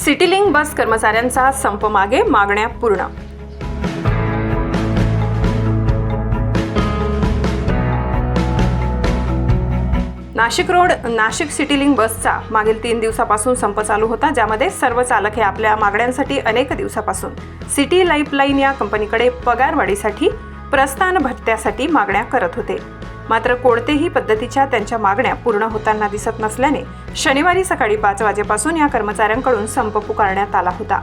सिटीलिंग सिटीलिंक बस कर्मचाऱ्यांचा संप मागे मागण्या पूर्ण नाशिक रोड नाशिक सिटीलिंक बसचा मागील तीन दिवसापासून संप चालू होता ज्यामध्ये सर्व चालक हे आपल्या मागण्यांसाठी अनेक दिवसापासून सिटी लाईफलाईन या कंपनीकडे पगारवाढीसाठी प्रस्थान भत्त्यासाठी मागण्या करत होते. मात्र कोणतेही पद्धतीच्या त्यांच्या मागण्या पूर्ण होताना दिसत नसल्याने शनिवारी सकाळी पाच वाजेपासून या कर्मचाऱ्यांकडून संप पुकारण्यात आला होता.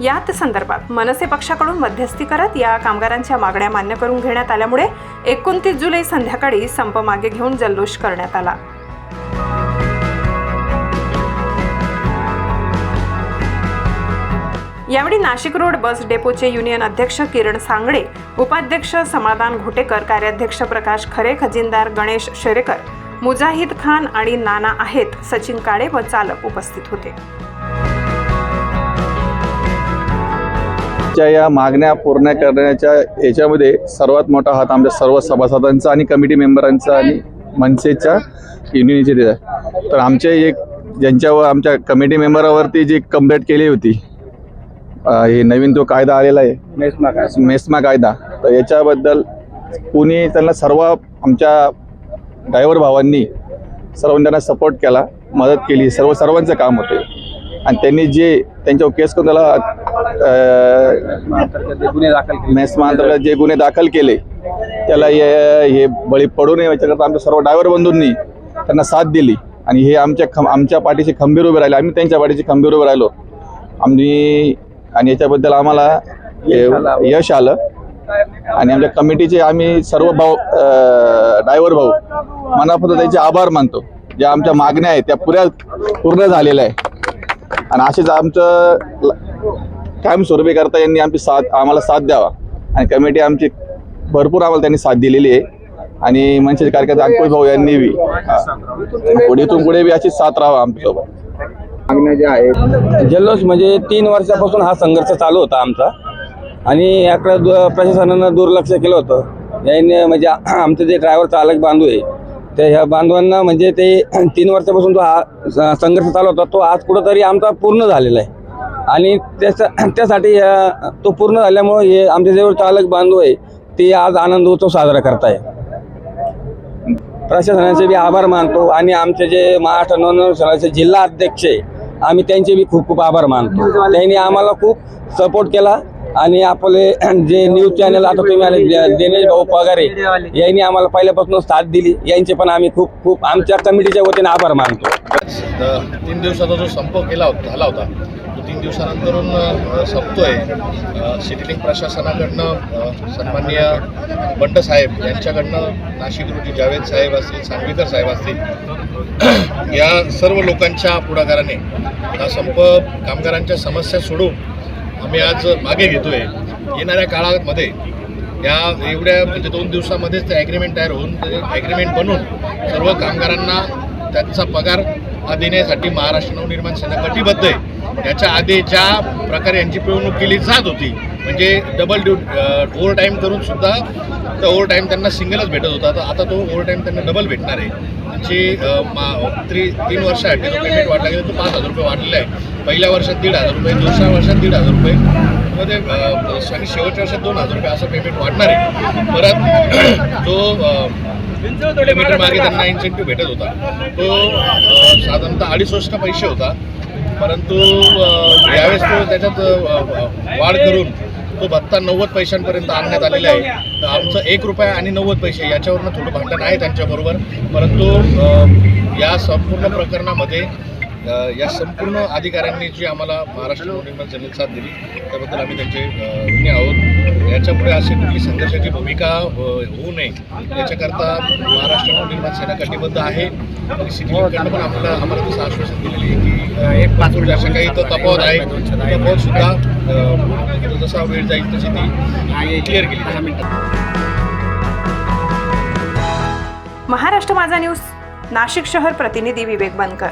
यात संदर्भात मनसे पक्षाकडून मध्यस्थी करत या कामगारांच्या मागण्या मान्य करून घेण्यात आल्यामुळे एकोणतीस जुलै संध्याकाळी संप मागे घेऊन जल्लोष करण्यात आला. यावेळी नाशिक रोड बस डेपोचे युनियन अध्यक्ष किरण सांगडे उपाध्यक्ष समाधान घोटेकर कार्याध्यक्ष प्रकाश खरे खजिनदार गणेश शेरेकर मुजाहिद खान आणि नाना आहेत सचिन काळे व चालक उपस्थित होते. च्या या मागण्या पूर्ण करण्याच्या याच्यामध्ये सर्वात मोठा हात आमच्या सर्व सभासदांचा आणि कमिटी मेंबरांचा आणि मनसेच्या युनियनचे आहे. तर आमचे एक ज्यांच्यावर आमच्या कमिटी मेंबरावरती जी कंप्लेंट केली होती हे नवीन तो कायदा आलेला आहे. मेस्मा मेस्मा कायदा. तर याच्याबद्दल कुणी त्यांना सर्व आमच्या ड्रायव्हर भावांनी सर्वांनी त्यांना सपोर्ट केला मदत केली सर्व सर्वांचं काम होते. आणि त्यांनी जे त्यांच्यावर केस करून त्याला गुन्हे दाखल जे गुन्हे दाखल केले त्याला हे बळी पडू नये याच्याकरता आमच्या सर्व ड्रायव्हर बंधूंनी त्यांना साथ दिली. आणि हे आमच्या खं आमच्या पाठीशी खंबीर उभे राहिले. आम्ही त्यांच्या पाठीशी खंबीर उभे राहिलो. आम्ही आणि याच्याबद्दल आम्हाला यश आलं आणि आमच्या कमिटीचे आम्ही सर्व भाऊ ड्रायव्हर भाऊ मनापासून त्यांचे आभार मानतो. ज्या आमच्या मागण्या आहेत त्या पुऱ्या पूर्ण झालेल्या आहे आणि असेच आमचं कायमस्वरूपी करता यांनी आमची साथ आम्हाला साथ द्यावा. आणि कमिटी आमची भरपूर आम्हाला त्यांनी साथ दिलेली आहे. आणि मनसेचे कार्यकर्ते अंकुश भाऊ यांनी बी. पुढे इथून पुढे बी अशीच साथ राहावा आमच्यासोबत. जल्लोष म्हणजे तीन वर्षापासून हा संघर्ष चालू होता आमचा. आणि याकडे प्रशासनानं दुर्लक्ष केलं होतं. याने म्हणजे आमचे जे ड्रायव्हर चालक बांधव आहे ते ह्या बांधवांना म्हणजे ते तीन वर्षापासून जो हा स- संघर्ष चालू होता तो आज कुठंतरी आमचा पूर्ण झालेला आहे. आणि त्याचा त्यासाठी तो पूर्ण झाल्यामुळे हे आमचे जे चालक बांधव आहे ते आज आनंद उत्सव साजरा करताय. प्रशासनाचे बी आभार मानतो आणि आमचे जे महाराष्ट्र नवनिर्माण जिल्हा अध्यक्ष आहे आम्ही त्यांचे बी खूप खूप आभार मानतो. त्यांनी आम्हाला खूप सपोर्ट केला. आणि आपले जे न्यूज चॅनल आता तुम्ही आले दिनेश भाऊ पगारे यांनी आम्हाला पहिल्यापासून साथ दिली. यांचे पण आम्ही खूप खूप आमच्या कमिटीच्या वतीने आभार मानतो. तीन दिवसाचा जो संप केला होता झाला होता तो तीन दिवसानंतरून संपतोय. अ, प्रशासनाकडनं सन्माननीय बंड साहेब यांच्याकडनं नाशिक रोजी जावेद साहेब असतील सांगवीकर साहेब असतील या सर्व लोकांच्या पुढाकाराने हा संप कामगारांच्या समस्या सोडून आम्ही आज मागे घेतोय. येणाऱ्या काळामध्ये या एवढ्या म्हणजे दोन दिवसामध्येच ते ॲग्रीमेंट तयार होऊन ते ॲग्रीमेंट बनून सर्व कामगारांना त्यांचा पगार हा देण्यासाठी महाराष्ट्र नवनिर्माण सेना कटिबद्ध आहे. याच्या आधी ज्या प्रकारे यांची पिळवणूक केली जात होती. म्हणजे डबल ड्यू ओव्हर टाईम करून सुद्धा तर ओव्हर टाईम त्यांना सिंगलच भेटत होता. तर आता तो ओव्हर टाईम त्यांना डबल भेटणार आहे. त्यांची मा त्री तीन वर्षासाठी जो पेमेंट वाढला गेला तो पाच हजार रुपये वाढलेला आहे. पहिल्या वर्षात दीड हजार रुपये दुसऱ्या वर्षात दीड हजार रुपये. मध्ये आणि शेवटच्या वर्षात दोन हजार रुपये असं पेमेंट वाढणार आहे. परत जो किलोमीटर मागे त्यांना इन्सेंटिव्ह भेटत होता. तो साधारणतः अडीच वर्ष पैसे होता. परंतु यावेळेस तो त्याच्यात वाढ करून तो भत्ता नव्वद पैशांपर्यंत आणण्यात आलेला आहे. तर आमचं एक रुपया आणि नव्वद पैसे याच्यावरनं थोडं भांडण आहे त्यांच्याबरोबर. परंतु या संपूर्ण प्रकरणामध्ये या संपूर्ण अधिकाऱ्यांनी जी आम्हाला महाराष्ट्र नवनिर्माण साथ दिली त्याबद्दल आम्ही त्यांचे ऋणी आहोत. याच्यापुढे अशी कुठली संघर्षाची भूमिका होऊ नये याच्याकरता महाराष्ट्र नवनिर्माण सेना कटिबद्ध आहे. आणि सिटीकडनं पण आपल्याला आम्हाला तसं आश्वासन दिलेलं आहे की एक पाच अशा काही तो तफावत आहे. तफावत सुद्धा जसा वेळ जाईल तशी ती क्लिअर केली महाराष्ट्र माझा न्यूज नाशिक शहर प्रतिनिधी विवेक बनकर.